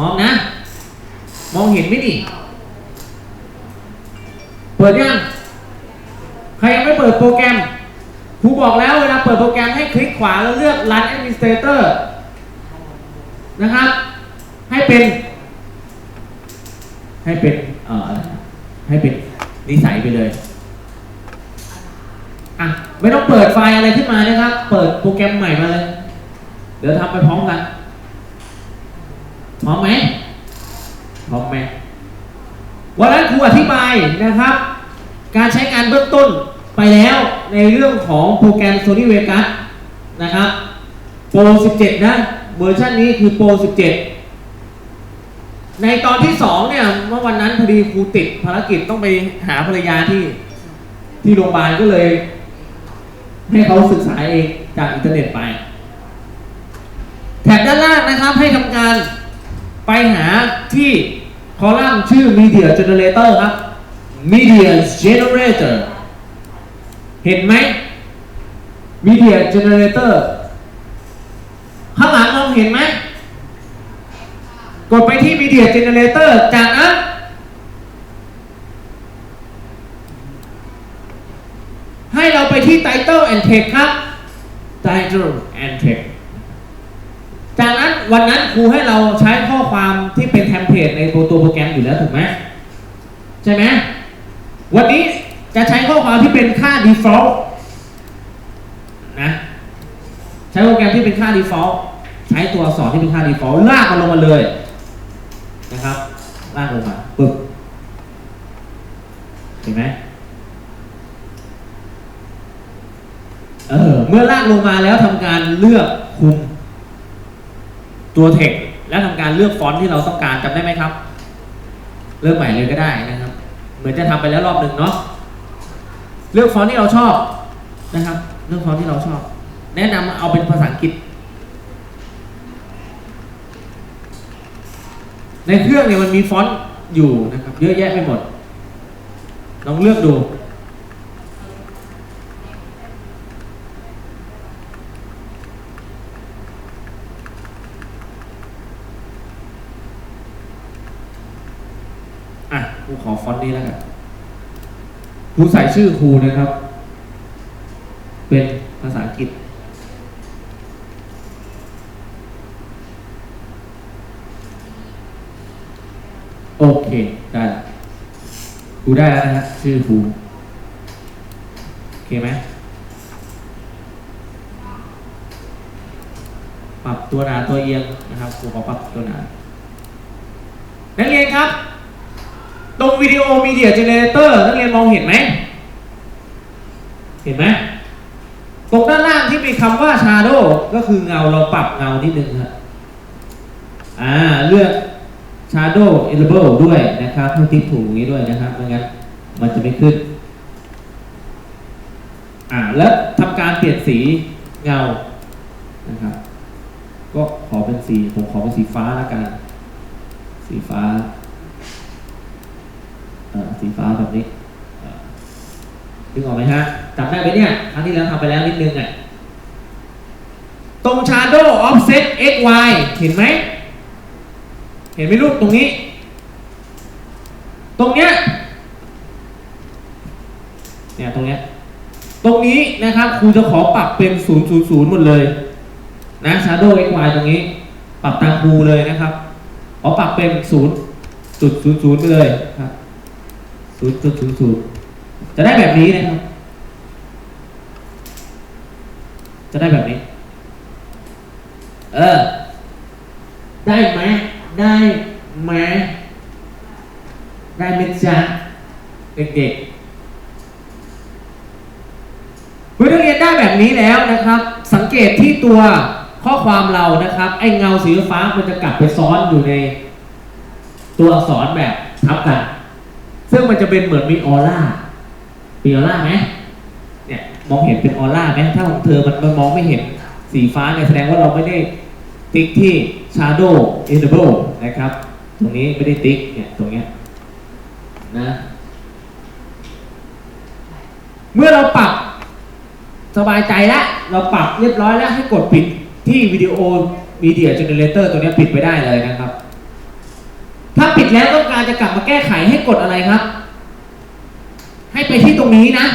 ร้อมนะ มองเห็นไหมนี่ เปิดยัง ใครยังไม่เปิดโปรแกรมครูบอกแล้วเวลาเปิดโปรแกรมให้คลิกขวาแล้วเลือก Run Administrator นะครับ ให้เป็น ให้เป็นเอ่อให้เป็นนิสัยไปเลยอะไม่ต้องเปิดไฟล์อะไรขึ้นมานะครับ เปิดโปรแกรมใหม่มาเลย เดี๋ยวทำไปพร้อมกัน พร้อมไหมพร้อมไหมวันนั้นครูอธิบายนะครับ การใช้งานเบื้องต้นไปแล้วในเรื่องของโปรแกรม Sony Vegas นะครับ Pro 17 นะเวอร์ชันนี้คือ Pro 17 ในตอนที่ 2 เนี่ยเมื่อวันนั้นพอดีครูติดภารกิจต้องไปหาภรรยาที่ที่โรงพยาบาลก็เลย ให้เขาศึกษาเองจากอินเทอร์เน็ตไป แถบด้านล่างนะครับให้ทำการ ไปหาที่คอลัมน์ชื่อ Media Generator ครับ Media Generator เห็นไหม Media Generator ข้างหลังมองเห็นไหม กดไปที่ Media Generator จากนั้นให้เราไปที่ Title and Text ครับ Title and Text จากนั้นวันนั้นครูให้เราใช้ข้อความที่เป็นเทมเพลตในตัวตัวโปรแกรมอยู่แล้วถูกไหมใช่ไหมวันนี้จะใช้ข้อความที่เป็นค่า default นะใช้โปรแกรมที่เป็นค่า default ใช้ตัวอักษรที่เป็นค่า default ลากมันลงมาเลยนะครับลากลงมาปึ๊บเห็นไหมเออเมื่อลากลงมาแล้วทำการเลือกคุม ตัวเทคและทำการเลือกฟอนต์ที่เราต้องการจำได้ไหมครับเลือกใหม่เลยก็ได้นะครับ เหมือนจะทำไปแล้วรอบหนึ่งเนาะเลือกฟอนต์ที่เราชอบนะครับ เลือกฟอนต์ที่เราชอบ แนะนำเอาเป็นภาษาอังกฤษ ในเครื่องเนี่ยมันมีฟอนต์อยู่นะครับ เยอะแยะไปหมดลองเลือกดู อะครูขอฟอนต์นี้แล้วกันครูใส่ชื่อครูนะครับ เป็นภาษาอังกฤษ โอเค ได้ครูได้แล้วนะฮะชื่อครูโอเคไหมปรับตัวหนาตัวเอียงนะครับครูขอปรับตัวหนานักเรียนครับ ตรงวิดีโอมีเดียเจเนเรเตอร์นักเรียนมองเห็นไหม เห็นไหมตรงด้านล่างที่มีคำว่า shadow ก็คือเงาเราปรับเงานิดนึงครับอ่าเลือก shadow enable ด้วยนะครับให้ติ๊กถูกอย่างนี้ด้วยนะครับไม่งั้นมันจะไม่ขึ้น อ่าแล้วทำการเปลี่ยนสีเงานะครับ ก็ขอเป็นสี ผมขอเป็นสีฟ้าแล้วกัน สีฟ้า สีฟ้าแบบนี้เอ่อนึกออกไหมฮะจำได้ไหมเนี่ย ครั้งที่แล้วทำไปแล้วนิดนึงอะตรง shadow offset x y เห็นไหม เห็นไหมลูกตรงนี้ ตรงเนี้ย เนี่ย ตรงเนี้ย ตรงนี้นะครับครูจะขอปรับเป็น0 0 0หมดเลย นะ shadow x y ตรงนี้ ปรับตามครูเลยนะครับขอปรับเป็น0จุด0 0ไปเลยครับ ศูนย์จุดศูนย์ศูนย์จะได้แบบนี้นะครับ จะได้แบบนี้ เออ ได้ไหม ได้ไหม ได้ไหมจ๊ะเด็กๆเมื่อนักเรียนได้แบบนี้แล้วนะครับ สังเกตที่ตัวข้อความเรานะครับ ไอ้เงาสีฟ้ามันจะกลับไปซ้อนอยู่ใน ตัวอักษรแบบทับกัน ซึ่งมันจะเป็นเหมือนมีออร่า มีออร่าไหมเนี่ยมองเห็นเป็นออร่าไหมถ้าของเธอมันมันมองไม่เห็นสีฟ้าเนี่ยแสดงว่าเราไม่ได้ติ๊กที่ shadow enable นะครับ ตรงนี้ไม่ได้ติ๊กเนี่ยตรงเนี้ยนะ เมื่อเราปรับสบายใจแล้วเราปรับเรียบร้อยแล้วให้กดปิดที่วิดีโอ Media Generator ตัวนี้ปิดไปได้เลยนะครับ ถ้าปิดแล้วต้องการจะกลับ ครับ ให้ไปที่ตรงนี้นะ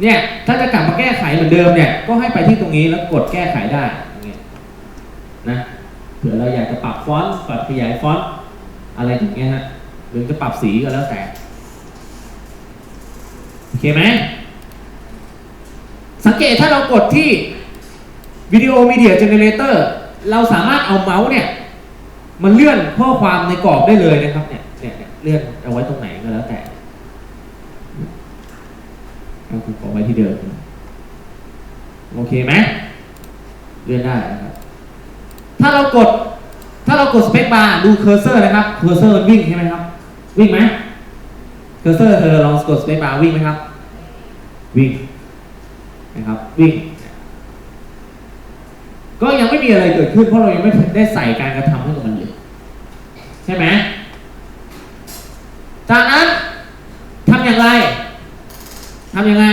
เนี่ย ถ้าจะกลับมาแก้ไขเหมือนเดิมเนี่ย ก็ให้ไปที่ตรงนี้แล้วกดแก้ไขได้อย่างเงี้ยนะเผื่อเราอยากจะปรับฟอนต์ปรับขยายฟอนต์อะไรอย่างเงี้ยฮะหรือจะปรับสีก็แล้วแต่โอเคไหมสังเกตถ้าเรากดที่วิดีโอมีเดียเจเนเรเตอร์เราสามารถเอาเมาส์เนี่ย มันเลื่อนข้อความในกรอบได้เลยนะครับเนี่ย เนี่ยเนี่ยเลื่อนเอาไว้ตรงไหนก็แล้วแต่เอาคุณเอไว้ที่เดิม โอเคไหมเลื่อนได้นะครับ ถ้าเรากด ถ้าเรากดสเปคบาร์ดูเคอร์เซอร์นะครับ เคอร์เซอร์มันวิ่งใช่ไหมครับ วิ่งไหมเคอร์เซอร์เธอลองกดสเปคบาร์วิ่งไหมครับ วิ่งนะครับวิ่ง ก็ยังไม่มีอะไรเกิดขึ้นเพราะเรายังไม่ได้ใส่การกระทำให้กับมันเลยใช่ไหม จากนั้นทำ อย่างไรทำยังไง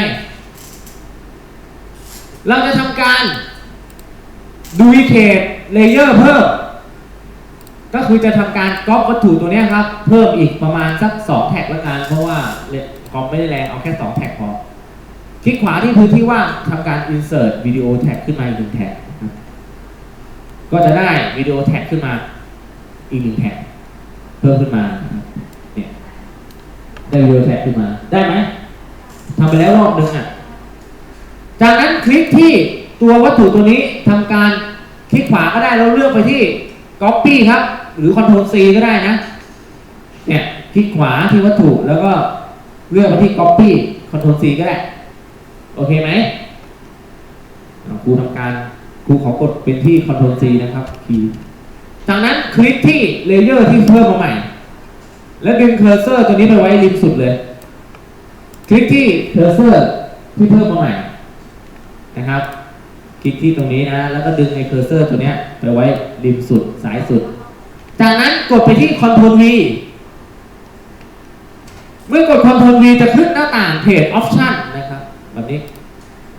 เราจะทำการดูวิเคทเลเยอร์เพิ่ม ก็คือจะทำการก๊อปวัตถุตัวนี้ครับ เพิ่มอีกประมาณสัก 2 แท็กละกันเพราะว่าคอมไม่ได้แรงเอาแค่ 2 แท็กพอคลิกขวาที่พื้นที่ว่างทำการ insert วิดีโอแท็กขึ้นมาอีกหนึ่งแท็กก็จะได้วิดีโอแท็กขึ้นมาอีกหนึ่งแท็กเพิ่มขึ้นมา นะครับเนี่ยได้วิดีโอแท็กขึ้นมา ได้ไหมทำไปแล้วรอบนึงอะ จากนั้นคลิกที่ตัววัตถุตัวนี้ทำการคลิกขวาก็ได้แล้วเลือกไปที่ Copy ครับ หรือ Ctrl C ก็ได้นะ เนี่ยคลิกขวาที่วัตถุแล้วก็เลือกไปที่ Copy Ctrl C ก็ได้ โอเคไหมครูทำการครูขอกดเป็นที่ Ctrl C นะครับคีย์จากนั้นคลิกที่เลเยอร์ที่เพิ่มมาใหม่ แล้วดึงเคอร์เซอร์ตัวนี้ไปไว้ริมสุดเลย คลิกที่เคอร์เซอร์ที่เพิ่มมาใหม่นะครับ คลิกที่ตรงนี้นะ แล้วก็ดึงไอ้เคอร์เซอร์ตัวนี้ไปไว้ริมสุดสายสุด จากนั้นกดไปที่ Ctrl V เมื่อกด Ctrl V จะขึ้นหน้าต่างเพจ Option นะครับ แบบนี้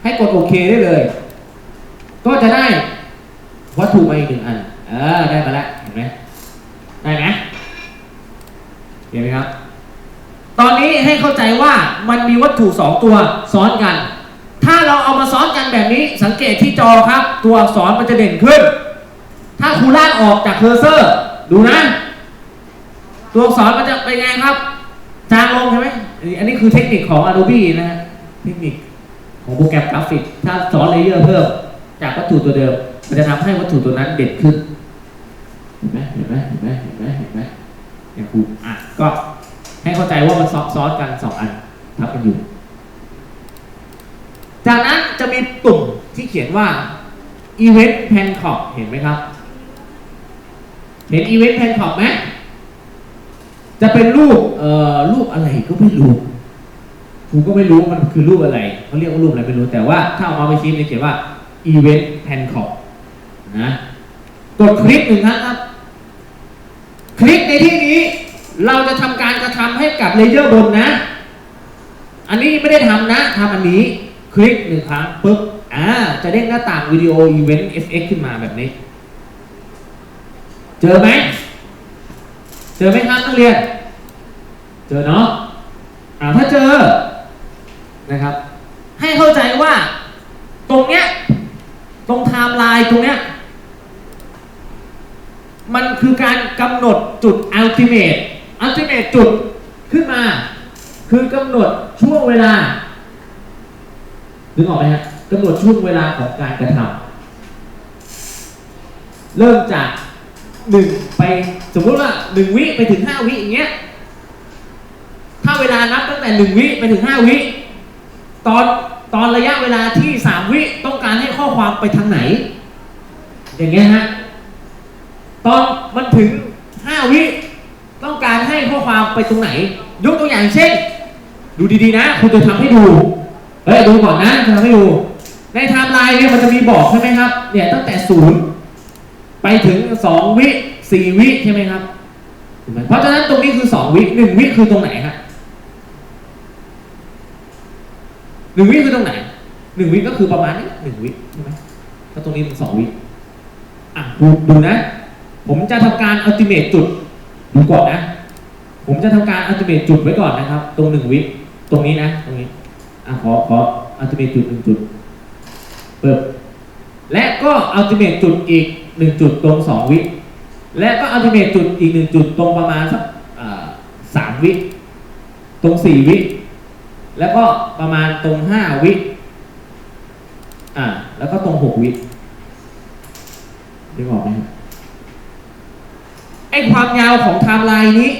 ให้กดโอเคได้เลย ก็จะได้วัตถุมาอีกหนึ่งอัน เออ ได้มาแล้ว เห็นไหมได้ไหม ห็นไหมครับ ตอนนี้ให้เข้าใจว่ามันมีวัตถุสองตัวซ้อนกัน ถ้าเราเอามาซ้อนกันแบบนี้สังเกตที่จอครับ ตัวอักษรมันจะเด่นขึ้น ถ้าครูลากออกจากเคอร์เซอร์ ดูนะ ตัวอักษรมันจะเป็นไงครับ จางลงใช่ไหมอันนี้อันนี้คือเทคนิคของ Adobe นะฮะเทคนิคของโปรแกรมกราฟิก ถ้าซ้อนเลเยอร์เพิ่มจากวัตถุตัวเดิม มันจะทำให้วัตถุตัวนั้นเด่นขึ้น เห็นไหมเห็นไหมเห็นไหมเห็นไหมเห็นไหม ย่างครูอะก็ให้เข้าใจว่ามันซ้อนซ้อนกันสองอันทับกันอยู่ จากนั้นจะมีตุ่มที่เขียนว่า Event Pan Top เห็นไหมครับ เห็น Event Pan Top ไหมจะเป็นรูปเอ่อรูปอะไรก็ไม่รู้ผมก็ไม่รู้มันคือรูปอะไรเขาเรียกว่ารูปอะไรไม่รู้แต่ว่าถ้าเอามาไปชี้เนี่ยเขียนว่า Event Pan Top นะกดคลิกหนึ่งครั้งครับ คลิกในที่นี้ เราจะทำการกระทำให้กับเลเยอร์บนนะ อันนี้ไม่ได้ทำนะทำอันนี้คลิกหนึ่งครั้งปุ๊บอ่าจะเด้งหน้าต่างวิดีโออีเวนต์ FX ขึ้นมาแบบนี้ เจอไหมเจอไหมครับนักเรียน เจอเนาะอ่าถ้าเจอนะครับ ให้เข้าใจว่าตรงเนี้ยตรงไทม์ไลน์ตรงเนี้ยมันคือการกำหนดจุดแอลติเมต ultimate ultimate จุดขึ้นมา คือกำหนดช่วงเวลานึกออกไหมฮะกำหนดช่วงเวลาของการกระทำเริ่มจากหนึ่งไปสมมุติว่าหนึ่งวิไปถึงห้าวิอย่างเงี้ยถ้าเวลานับตั้งแต่หนึ่งวิไปถึงห้าวิตอนตอนระยะเวลาที่สามวิต้องการให้ข้อความไปทางไหน อย่างเงี้ยฮะตอนมันถึงห้าวิ ต้องการให้ข้อความไปตรงไหน ยกตัวอย่างเช่น ดูดีๆนะคุณจะทำให้ดูเฮ้ยดูก่อนนะจะทำให้ดู ในไทม์ไลน์เนี่ยมันจะมีบอกใช่ไหมครับ เนี่ยตั้งแต่ศูนย์ไปถึงสองวิสี่วิใช่ไหมครับ เพราะฉะนั้นตรงนี้คือสองวิหนึ่งวิคือตรงไหนฮะหนึ่งวิคือตรงไหนหนึ่งวิก็คือประมาณนี้หนึ่งวิใช่ไหมก็ตรงนี้เป็นสองวิอะดูดูนะ ผมจะทำการ ultimate จุด ดูก่อนนะ ผมจะทำการอัลติเมทจุดไว้ก่อนนะครับ ตรงหนึ่งวิตรงนี้นะ ตรงนี้อะขอขออัลติเมทจุดหนึ่งจุดเปิดและก็อัลติเมทจุดอีกหนึ่งจุดตรงสองวิ และก็อัลติเมทจุดอีกหนึ่งจุดตรงประมาณสักสามวิ ตรงสี่วิ แล้วก็ประมาณตรงห้าวิอ่าแล้วก็ตรงหกวินึกออกไหมครับ อความยาวของไทม์ไลน์นี้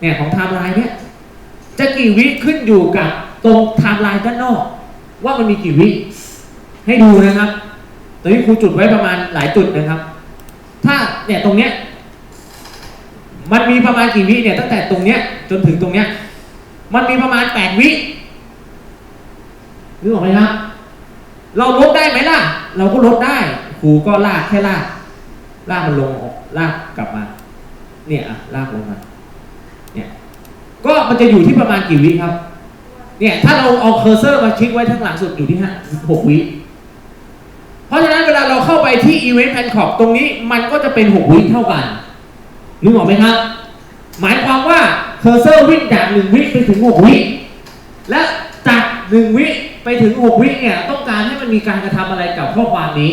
เนี่ยของไทม์ไลน์เนี่ยจะกี่วิขึ้นอยู่กับตรงไทม์ไลน์ด้านนอก ว่ามันมีกี่วิ ให้ดูนะครับตอนนี้ครูจุดไว้ประมาณหลายจุดนะครับ ถ้าเนี่ยตรงเนี้ยมันมีประมาณกี่วิเนี่ยตั้งแต่ตรงเนี้ยจนถึงตรงเนี้ยมันมีประมาณแปดวินึกออกไหมครับเราลดได้ไหมล่ะ เราก็ลดได้ครูก็ลากแค่ลากลากมันลงออก ลากกลับมา เนี่ยอะลากลงมา เนี่ย ก็มันจะอยู่ที่ประมาณกี่วิครับ เนี่ย ถ้าเราเอาเคอร์เซอร์มาคลิกไว้ทั้งหลังสุดอยู่ที่ห้าหกวิ เพราะฉะนั้นเวลาเราเข้าไปที่ Event p a n c o c ตรงนี้มันก็จะเป็น6วิเท่ากันนึกออกไหมครับ หมายความว่าเคอร์เซอร์วิ่งจาก1วิไปถึง6วิและจาก1วิไปถึง6วิเนี่ยต้องการให้มันมีการกระทำอะไรกับข้อความนี้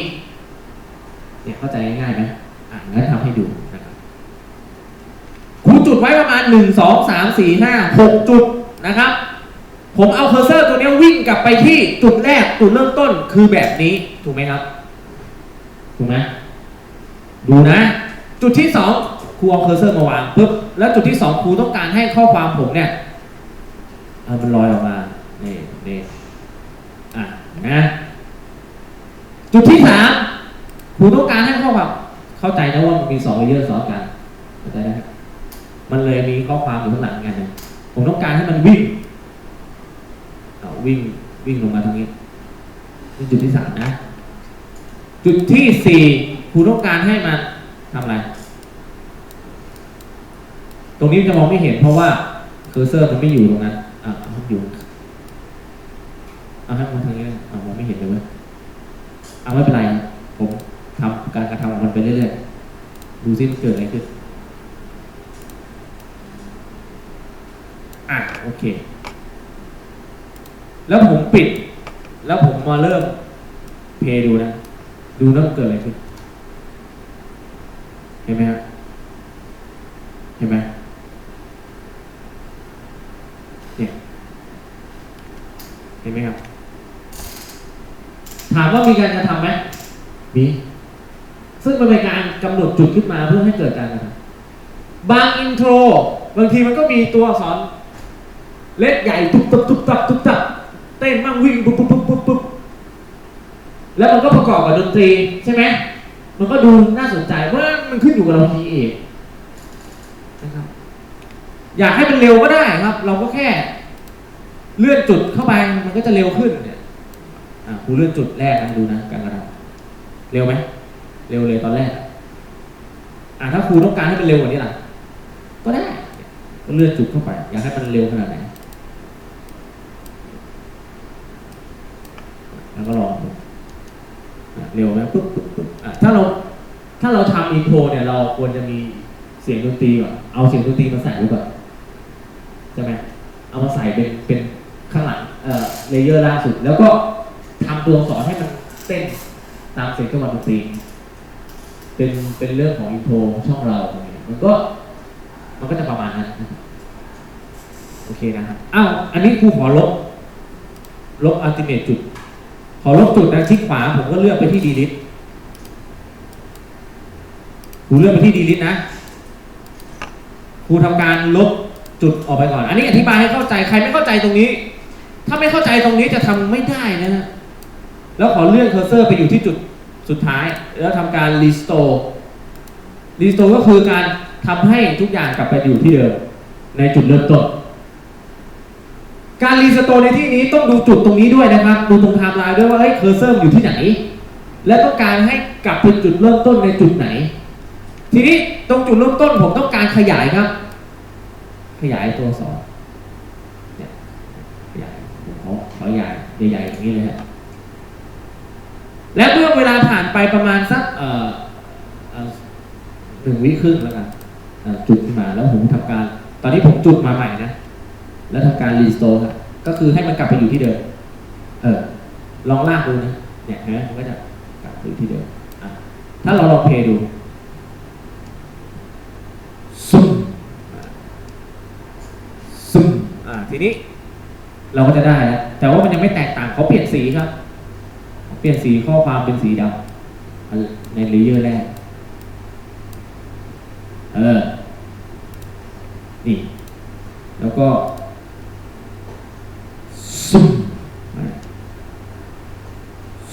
เนี่ยเข้าใจง่ายไหม อะงั้นทำให้ดูนะครับครูจุดไว้ประมาณ1 2 3 4 5 6จุดนะครับ ผมเอาเคอร์เซอร์ตัวนี้วิ่งกลับไปที่จุดแรกจุดเริ่มต้นคือแบบนี้ถูกไหมครับ ถูกไหมดูนะ จุดที่สองครูเอาเคอร์เซอร์มาวางปุ๊บแล้วจุดที่สองครูต้องการให้ข้อความผมเนี่ยมันลอยออกมานี่นี่อะนะ จุดที่สามครูต้องการให้ข้อความ เข้าใจนะว่ามันมีสองเลเยอร์ซ้อนกันเข้าใจนะครับมันเลยมีข้อความอยู่ข้างหลังกันะผมต้องการให้มันวิ่งเอาวิ่งวิ่งลงมาตรงนี้นี่จุดที่สามนะ จุดที่สี่ครูต้องการให้มันทำอะไร ตรงนี้จะมองไม่เห็นเพราะว่าเคอร์เซอร์มันไม่อยู่ตรงนั้นอะมันอยู่เอาให้มันทางนี้เอะมองไม่เห็นเลยเว้ยเอาไม่เป็นไรผม ทำการกระทำของมันไปเรื่อยๆดูซิมันเกิดอะไรขึ้นอะโอเค แล้วผมปิด แล้วผมมาเริ่มเพย์ดูนะ ดูแล้วมันเกิดอะไรขึ้น เห็นไหมครับเห็นไหมเนี่ยเห็นไหมครับ ถามว่ามีการกระทำไหมมี ซึ่งมันเป็นการกำหนดจุดขึ้นมาเพื่อให้เกิดการกระทำบางอินโทรบางทีมันก็มีตัวอักษรเล็กใหญ่ตุ๊บตับตุ๊บตับตุ๊บตับเต้นมั่งวิ่งปุ๊บปุ๊บปุ๊บปุ๊บปุ๊บแล้วมันก็ประกอบกับดนตรีใช่ไหมมันก็ดูน่าสนใจเพราะมันขึ้นอยู่กับเราทีเองนะครับอยากให้มันเร็วก็ได้ครับ เราก็แค่ เลื่อนจุดเข้าไปมันก็จะเร็วขึ้นเนี่ยอะครูเลื่อนจุดแรกนะดูนะการกระทำเร็วไหม เร็วเลยตอนแรกอะถ้าครูต้องการให้มันเร็วกว่านี้ล่ะ ก็ได้ ก็เลื่อนจุดเข้าไป อยากให้มันเร็วขนาดไหนแล้วก็ลองเร็วไหมปุ๊บปุ๊บปุ๊บอะถ้าเราถ้าเราทำอินโทรเนี่ยเราควรจะมีเสียงดนตรีก่อนเอาเสียงดนตรีมาใส่ไว้ก่อนใช่ไหมเอามาใส่เป็นเป็นข้างหลังเอ่อเลเยอร์ล่าสุด แล้วก็ทำตัวสอักษรให้มันเต้นตามเสียงจังหวะดนตรี เป็นเป็นเรื่องของอินโทรช่องเราตรงนี้มันก็มันก็จะประมาณนั้นโอเคนะครับอ้าวอันนี้ครูขอลบ ลบอัลติเมทจุด ขอลบจุดนะคลิกขวาผมก็เลือกไปที่ delete ครูเลือกไปที่ delete นะครูทำการลบจุดออกไปก่อน อันนี้อธิบายให้เข้าใจใครไม่เข้าใจตรงนี้ ถ้าไม่เข้าใจตรงนี้จะทำไม่ได้นะฮะแล้วขอเลื่อนเคอร์เซอร์ไปอยู่ที่จุด สุดท้ายแล้วทำการ restore restore ก็คือการทำให้ทุกอย่างกลับไปอยู่ที่เดิมในจุดเริ่มต้น การรีสโตร์ในที่นี้ต้องดูจุดตรงนี้ด้วยนะครับ ดูตรงไทม์ไลน์ด้วยว่าเฮ้ยเคอร์เซอร์อยู่ที่ไหน และต้องการให้กลับไปจุดเริ่มต้นในจุดไหน ทีนี้ตรงจุดเริ่มต้นผมต้องการขยายครับ ขยายตัวสองเนี่ยขยายผมขอขอใหญ่ใหญ่ๆอย่างนี้เลยฮะ และเมื่อเวลาผ่านไปประมาณสักเอ่อเอ่อหนึ่งวิครึ่งแล้วกันอ่าจุดขึ้นมาแล้วผมทำการ ตอนนี้ผมจุดมาใหม่นะ แล้วทำการรีสโตร์ครับก็คือให้มันกลับไปอยู่ที่เดิมเออลองลากดูนะเนี่ยนไหมมันก็จะกลับไปอยู่ที่เดิมอะถ้าเราลองเพลย์ดูซุ่มซุ่มอ่าทีนี้เราก็จะได้แล้วแต่ว่ามันยังไม่แตกต่างเขาเปลี่ยนสีครับ เปลี่ยนสีข้อความเป็นสีดำในเลเยอร์แรก เออ นี่ แล้วก็ซุ่ม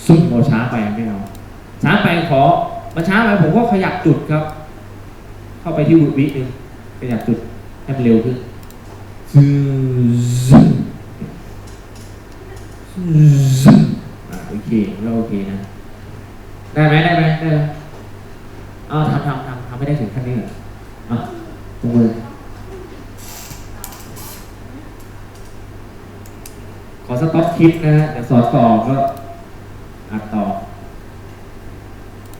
ซุ่มเราช้าไปไม่เอาช้าไปขอมันช้าไปผมก็ขยับจุดครับ เข้าไปที่วิหนึ่งขยับจุดให้มันเร็วขึ้นซึมซึมอ่า โอเคก็โอเคนะ ได้ไหมได้ไหมได้ไหมเอาทำทำทำทำไม่ได้ถึงขั้นนี้เหรออะตรงมือขอสต็อปคลิปนะฮะเดี๋ยวสอนต่อก็อัดต่อ